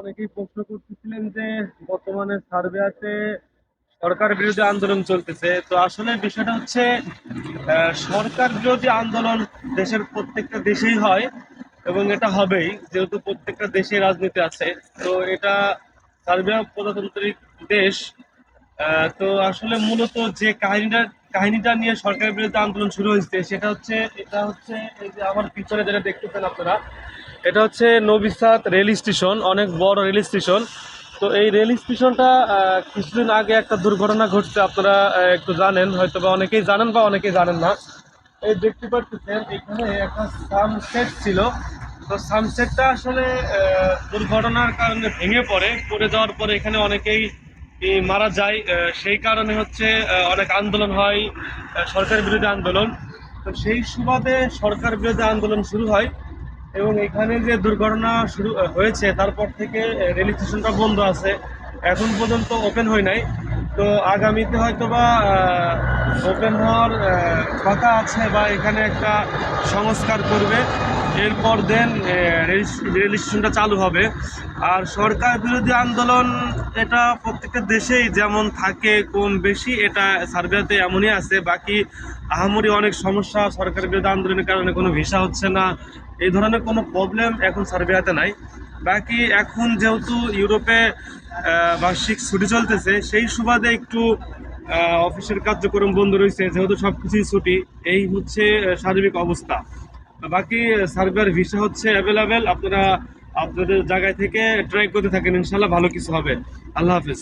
অনেকেই প্রশ্ন করতেছিলেন যে বর্তমানে সরকার আন্দোলন চলতেছে। তো আসলে বিষয়টা হচ্ছে সরকার বিরোধী আন্দোলন দেশের প্রত্যেকটা দেশেই হয় এবং এটা হবেই, যেহেতু প্রত্যেকটা দেশে রাজনীতি আছে। তো এটা সার্বিয়া প্রজাতান্ত্রিক দেশ তো আসলে মূলত যে কাহিনীটা কাহিনীটা নিয়ে সরকারের বিরুদ্ধে আন্দোলন শুরু হয়েছে, সেটা হচ্ছে, এটা হচ্ছে এই যে আমার পিছনে যেটা দেখতেছেন আপনারা এটা হচ্ছে নবিসাত রেল স্টেশন, অনেক বড় রেল স্টেশন। তো এই রেল স্টেশনটা কিছুদিন আগে একটা দুর্ঘটনা ঘটছে, আপনারা একটু জানেন হয়তো বা অনেকেই জানেন বা অনেকেই জানেন না। এই দেখতে পাচ্ছেন, এখানে একটা সানসেট ছিল। তো সানসেটটা আসলে দুর্ঘটনার কারণে ভেঙে পড়ে। পড়ে যাওয়ার পরে এখানে অনেকেই মারা যায়। সেই কারণে হচ্ছে অনেক আন্দোলন হয় সরকারের বিরোধী আন্দোলন। তো সেই সুবাদে সরকার বিরোধী আন্দোলন শুরু হয়। এবং এখানে যে দুর্ঘটনা শুরু হয়েছে, তারপর থেকে রেল স্টেশনটা বন্ধ আছে। এখন পর্যন্ত ওপেন হয় নাই। তো আগামীতে হয়তো বা ওপেন হওয়ার কথা আছে বা এখানে একটা সংস্কার করবে। এরপর দেন রেল স্টেশনটা চালু হবে। আর সরকার বিরোধী আন্দোলন এটা প্রত্যেকটা দেশেই যেমন থাকে, কম বেশি, এটা সার্বিয়াতে এমনই আছে। বাকি আহামরি অনেক সমস্যা সরকার বিরোধী আন্দোলনের কারণে কোনো ভিসা হচ্ছে না। এই ধরনের কোনো প্রবলেম এখন সার্বিয়াতে নাই। বাকি এখন যেহেতু ইউরোপে বার্ষিক ছুটি চলতেছে, সেই সুবাদে একটু অফিসের কার্যক্রম বন্ধ রয়েছে, যেহেতু সব কিছুই ছুটি, এই হচ্ছে সার্বিক অবস্থা। বাকি সার্ভার ভিসা হচ্ছে অ্যাভেলেবেল আপনারা আপনাদের জায়গায় থেকে ট্রাই করতে থাকেন, ইনশাল্লাহ ভালো কিছু হবে। আল্লাহ হাফেজ।